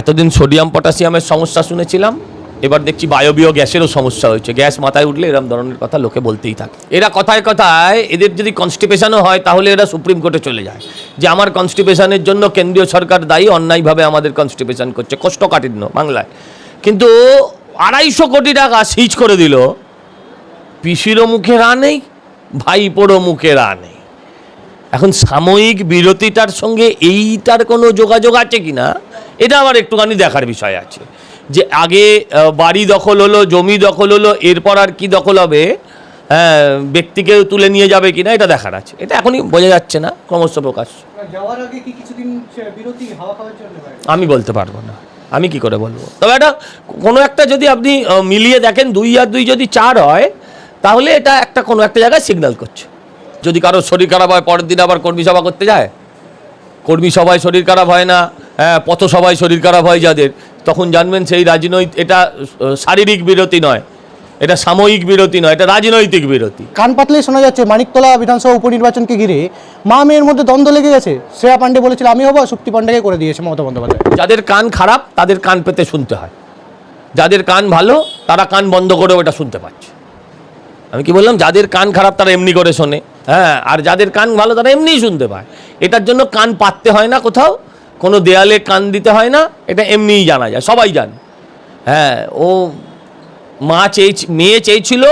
এতদিন সোডিয়াম, পটাশিয়ামের সমস্যা শুনেছিলাম, এবার দেখছি বায়বীয় গ্যাসেরও সমস্যা হয়েছে। গ্যাস মাথায় উঠলে এরকম ধরনের কথা লোকে বলতেই থাকে। এরা কথায় কথায় এদের যদি কনস্টিপেশনও হয়, তাহলে এরা সুপ্রিম কোর্টে চলে যায়। যে আমার কনস্টিপেশনের জন্য কেন্দ্রীয় সরকার দায়ী, অন্যায়ভাবে আমাদের কনস্টিপেশন করছে। কোষ্ঠকাঠিন্য বাংলায়। কিন্তু আড়াইশো কোটি টাকা সিজ করে দিল। পিসিরও মুখে রা নেই, ভাইপোরও মুখে রা নেই। এখন সাময়িক বিরতিটার সঙ্গে এইটার কোনো যোগাযোগ আছে কি না এটা আমার একটুখানি দেখার বিষয় আছে। যে আগে বাড়ি দখল হলো জমি দখল হলো এরপর আর কি দখল হবে হ্যাঁ ব্যক্তিকে তুলে নিয়ে যাবে কিনা এটা দেখার আছে। এটা এখনই বোঝা যাচ্ছে না ক্রমশ প্রকাশ? আমি বলতে পারব না। আমি কি করে বলব? তবে এটা কোনো একটা যদি আপনি মিলিয়ে দেখেন দুই আর দুই যদি চার হয় তাহলে এটা একটা কোনো একটা জায়গায় সিগন্যাল করছে। যদি কারও শরীর খারাপ হয় পরের দিন আবার কর্মী সভা করতে যায়? কর্মী সভায় শরীর খারাপ হয় না। পথসভায় শরীর খারাপ হয় যাদের তখন জানবেন সেই রাজনৈতিক এটা শারীরিক বিরতি নয় এটা সাময়িক বিরতি নয় এটা রাজনৈতিক বিরতি। কান পাতলেই শোনা যাচ্ছে মানিকতলা বিধানসভা উপনির্বাচনকে ঘিরে মা মেয়ের মধ্যে দ্বন্দ্ব লেগে গেছে। শ্রেয়া পান্ডে বলেছিল আমি হব শক্তি পান্ডেকে করে দিয়েছে মমতা বন্দ্যোপাধ্যায়। যাদের কান খারাপ তাদের কান পেতে শুনতে হয়। যাদের কান ভালো তারা কান বন্ধ করে ওটা শুনতে পাচ্ছে। আমি কি বললাম যাদের কান খারাপ তারা এমনি করে শোনে। হ্যাঁ আর যাদের কান ভালো তারা এমনিই শুনতে পায়। এটার জন্য কান পাততে হয় না কোথাও কোনো দেয়ালে কান দিতে হয় না এটা এমনিই জানা যায় সবাই জানে। হ্যাঁ ও মা চেয়ে মেয়ে চেয়েছিল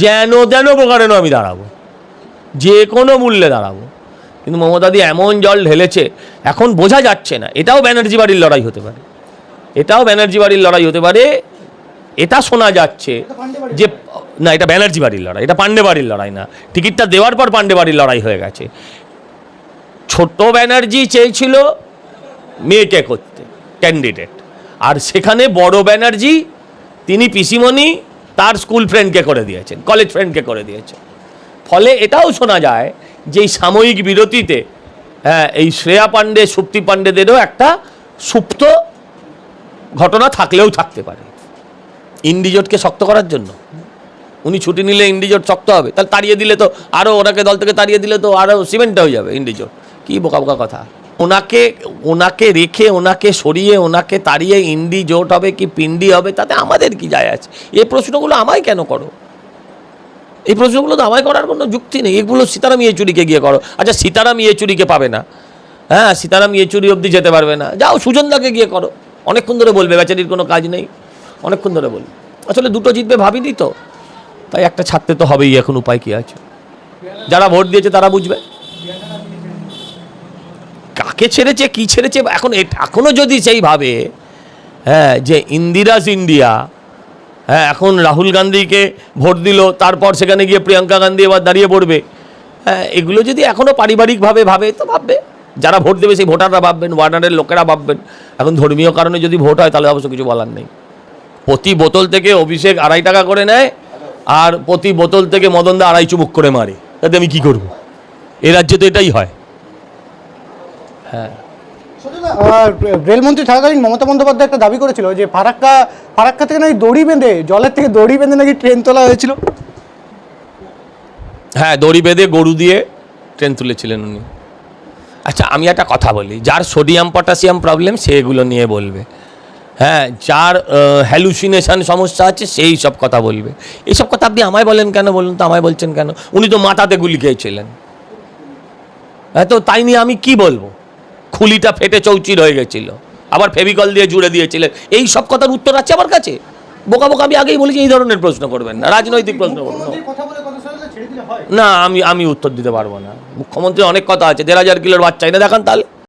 যেন যেন প্রকারেণ আমি দাঁড়াবো যে কোনো মূল্যে দাঁড়াবো। কিন্তু মমতাদি এমন জল ঢেলেছে এখন বোঝা যাচ্ছে না এটাও ব্যানার্জি বাড়ির লড়াই হতে পারে। এটাও ব্যানার্জি বাড়ির লড়াই হতে পারে এটা শোনা যাচ্ছে যে না এটা ব্যানার্জি বাড়ির লড়াই এটা পাণ্ডে বাড়ির লড়াই না টিকিটটা দেওয়ার পর পাণ্ডে বাড়ির লড়াই হয়ে গেছে। ছোট ব্যানার্জি চেয়েছিল মেয়েকে করতে ক্যান্ডিডেট আর সেখানে বড় ব্যানার্জি, তিনি পিসিমণি, তার স্কুল ফ্রেন্ডকে করে দিয়েছেন কলেজ ফ্রেন্ডকে করে দিয়েছেন। ফলে এটাও শোনা যায় যে সাময়িক বিরতিতে হ্যাঁ এই শ্রেয়া পাণ্ডে, সুপ্তি পাণ্ডেদেরও একটা সুপ্ত ঘটনা থাকলেও থাকতে পারে। ইন্ডিজোটকে শক্ত করার জন্য। উনি ছুটি নিলে ইন্ডিজোট শক্ত হবে। তাহলে তাড়িয়ে দিলে তো আরও ওনাকে দল থেকে তাড়িয়ে দিলে তো আরও সিমেন্ট হয়ে যাবে ইন্ডিজোট। কি বোকা বোকা কথা। ওনাকে ওনাকে রেখে, ওনাকে সরিয়ে, ওনাকে তাড়িয়ে ইন্ডি জোট হবে কি পিন্ডি হবে, তাতে আমাদের কি যায় আছে? এই প্রশ্নগুলো আমায় কেন করো? এই প্রশ্নগুলো তো আমায় করার কোনো যুক্তি নেই। এগুলো সীতারাম ইয়েচুরিকে গিয়ে করো। আচ্ছা সীতারাম ইয়েচুরিকে পাবে না। হ্যাঁ সীতারাম ইয়েচুরি অবধি যেতে পারবে না। যাও, সুজনদাকে গিয়ে করো। অনেকক্ষণ ধরে বলবে, বেচারির কোনো কাজ নেই। অনেকক্ষণ ধরে বলবে। আসলে দুটো জিতবে ভাবিনি তো। তাই একটা ছাড়তে তো হবেই, এখন উপায় কি আছে? যারা ভোট দিয়েছে তারা বুঝবে। কাকে ছেড়েছে, কি ছেড়েছে, এখন এ- এখনও যদি সেই ভাবে হ্যাঁ যে ইন্দিরাজ ইন্ডিয়া হ্যাঁ এখন রাহুল গান্ধীকে ভোট দিল, তারপর সেখানে গিয়ে প্রিয়াঙ্কা গান্ধী এবার দাঁড়িয়ে পড়বে হ্যাঁ এগুলো যদি এখনও পারিবারিকভাবে ভাবে, তো ভাববে। যারা ভোট দেবে সেই ভোটাররা ভাববেন ওয়ার্ডারের লোকেরা ভাববেন। এখন ধর্মীয় কারণে যদি ভোট হয়, তাহলে অবশ্য কিছু বলার নেই। প্রতি বোতল থেকে অভিষেক আড়াই টাকা করে নেয়, আর প্রতি বোতল থেকে মদনদা আড়াই চুমুক করে মারে। তাতে আমি কি করব? এ রাজ্যে তো এটাই হয়। হ্যাঁ। রেলমন্ত্রী থাকাকালীন মমতা বন্দ্যোপাধ্যায় একটা দাবি করেছিল যে ফারাক্কা ফারাক্কা থেকে নাকি দড়ি বেঁধে জলের থেকে দড়ি বেঁধে নাকি ট্রেন তোলা হয়েছিল। হ্যাঁ দড়ি বেঁধে গরু দিয়ে ট্রেন তুলেছিলেন উনি। আচ্ছা আমি একটা কথা বলি যার সোডিয়াম পটাশিয়াম প্রবলেম সে এগুলো নিয়ে বলবে। হ্যাঁ যার হ্যালুসিনেশন সমস্যা আছে সেই সব কথা বলবে। এইসব কথা আপনি আমায় বলেন কেন? বলুন তো আমায় বলছেন কেন? উনি তো মাথাতে গুলি খেয়েছিলেন। হ্যাঁ তো তাই নিয়ে আমি কি বলব? খুলিটা ফেটে চৌচির হয়ে গেছিল। আবার ফেভিকল দিয়ে জুড়ে দিয়েছিলেন। এই সব কথার উত্তর আছে আমার কাছে? বোকা বোকা আমি আগেই বলেছি, এই ধরনের প্রশ্ন করবেন না, রাজনৈতিক প্রশ্ন করবেন না। আমি আমি উত্তর দিতে পারব না। মুখ্যমন্ত্রী অনেক কথা আছে, দেড় হাজার কিলোর বাচ্চা এনে দেখান তাহলে।